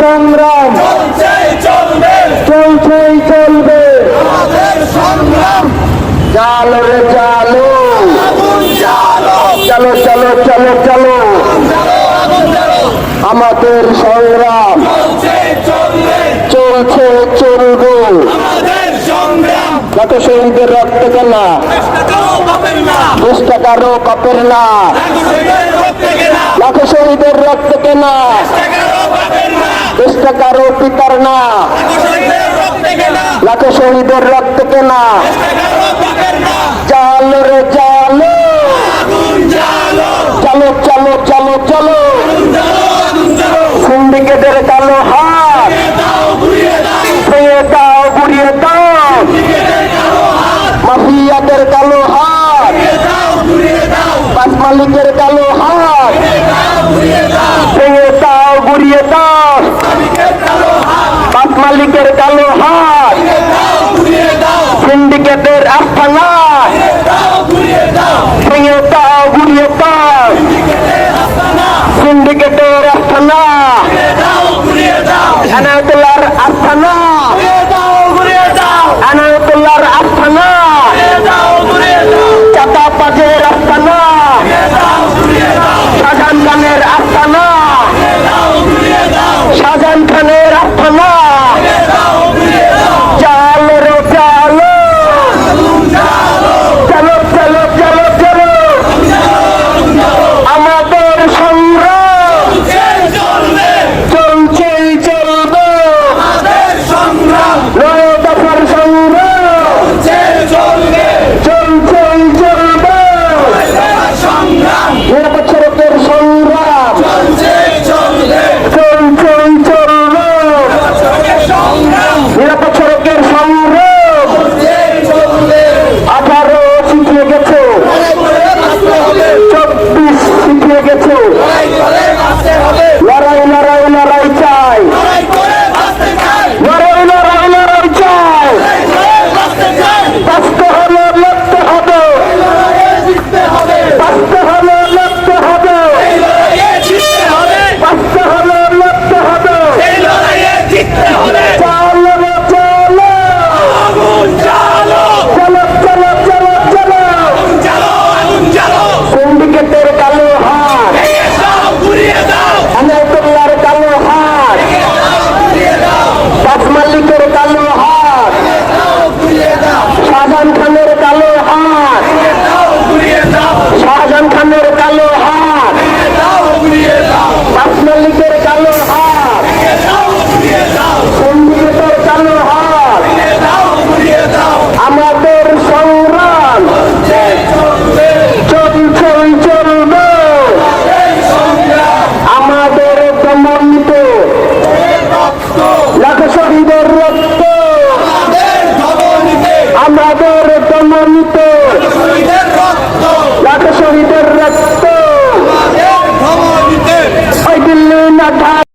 সংগ্রাম। চলছেই চলবে। সংগ্রাম। চালো রে চালো। চলো। চলো চলো চলো আমাদের সংগ্রাম। চলছে চলবে। কত শহীদের রক্ত কেনা কারও কপের না। লাখো শহীদের রক্ত কেনা। দেশটা কারও পিতার না। লাখো শহীদের রক্ত কেনা। চালো রে চালো চলো চলো চলো চলো সিন্ডিকেটের কালো হাত। দাও, ঘুরিয়ে দাও। মাফিয়াদের কালো মালিকের কালো হাত। দাও ঘুরিয়ে দাও। পাঁচ মালিকের কালো হাত। সিন্ডিকেটের আস্থানা আমাদের সম্মানিত